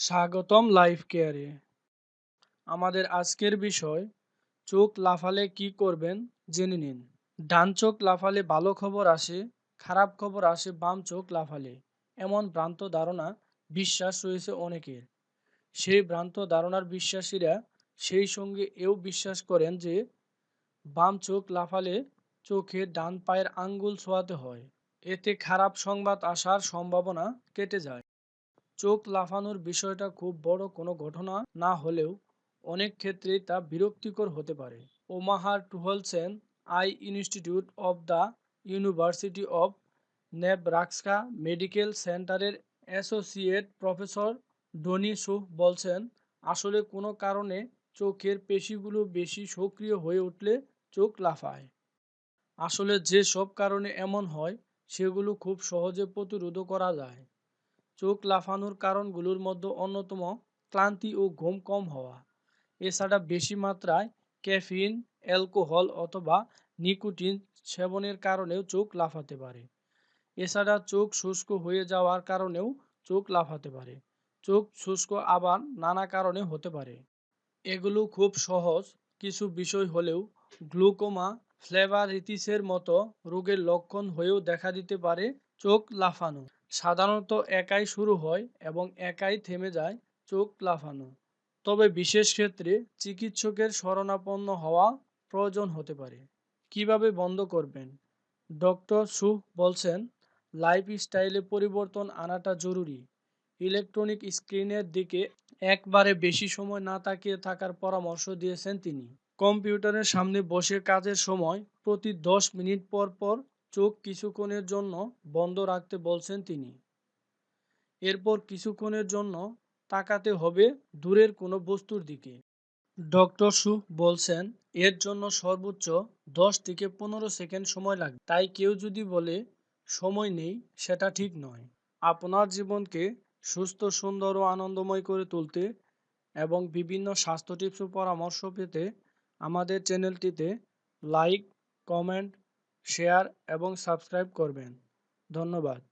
স্বাগতম লাইফ কেয়ারে আমাদের আজকের বিষয়, চোখ লাফালে কি করবেন জেনে নিন। ডান চোখ লাফালে ভালো খবর আসে, খারাপ খবর আসে বাম চোখ লাফালে, এমন ভ্রান্ত ধারণা বিশ্বাস রয়েছে অনেকের। সেই ভ্রান্ত ধারণার বিশ্বাসীরা সেই সঙ্গে এও বিশ্বাস করেন যে, বাম চোখ লাফালে চোখে ডান পায়ের আঙ্গুল ছোঁয়াতে হয়। এতে খারাপ সংবাদ আসার সম্ভাবনা কেটে যায়। চোখ লাফানোর বিষয়টা খুব বড় কোনো ঘটনা না হলেও অনেক ক্ষেত্রেই তা বিরক্তিকর হতে পারে। ওমাহার Truhlsen, eye institute of the university of Nebraska medical সেন্টারের অ্যাসোসিয়েট প্রফেসর ডনি সুহ বলছেন, আসলে কোনো কারণে চোখের পেশিগুলো বেশি সক্রিয় হয়ে উঠলে চোখ লাফায়। আসলে যে সব কারণে এমন হয়, সেগুলো খুব সহজে প্রতিরোধ করা যায়। চোখ লাফানোর কারণগুলোর মধ্যে অন্যতম ক্লান্তি ও ঘুম কম হওয়া। এছাড়া বেশি মাত্রায় ক্যাফিন, অ্যালকোহল অথবা নিকোটিন সেবনের কারণেও চোখ লাফাতে পারে। এছাড়া চোখ শুষ্ক হয়ে যাওয়ার কারণেও চোখ লাফাতে পারে। চোখ শুষ্ক আবার নানা কারণে হতে পারে। এগুলো খুব সহজ কিছু বিষয় হলেও গ্লুকোমা ফ্লেভারিটিসের মতো রোগের লক্ষণ হয়েও দেখা দিতে পারে চোখ লাফানো। সাধারণত একাই শুরু হয় এবং একাই থেমে যায় চোখ লাফানো। তবে বিশেষ ক্ষেত্রে চিকিৎসকের শরণাপন্ন হওয়া প্রয়োজন হতে পারে। কীভাবে বন্ধ করবেন? ডক্টর সুহ বলছেন, লাইফস্টাইলে পরিবর্তন আনাটা জরুরি। ইলেকট্রনিক স্ক্রিনের দিকে একবারে বেশি সময় না তাকিয়ে থাকার পরামর্শ দিয়েছেন তিনি। কম্পিউটারের সামনে বসে কাজের সময় প্রতি দশ মিনিট পর পর চোখ কিছুক্ষণের জন্য বন্ধ রাখতে বলছেন তিনি। এরপর কিছুক্ষণের জন্য তাকাতে হবে দূরের কোনো বস্তুর দিকে। ডক্টর সু বলছেন, এর জন্য সর্বোচ্চ দশ থেকে পনেরো সেকেন্ড সময় লাগবে তাই কেউ যদি বলে, সময় নেই, সেটা ঠিক নয়। আপনার জীবনকে সুস্থ, সুন্দর ও আনন্দময় করে তুলতে এবং বিভিন্ন স্বাস্থ্য টিপস ও পরামর্শ পেতে আমাদের চ্যানেলটিতে লাইক, কমেন্ট শেয়ার এবং সাবস্ক্রাইব করবেন। ধন্যবাদ।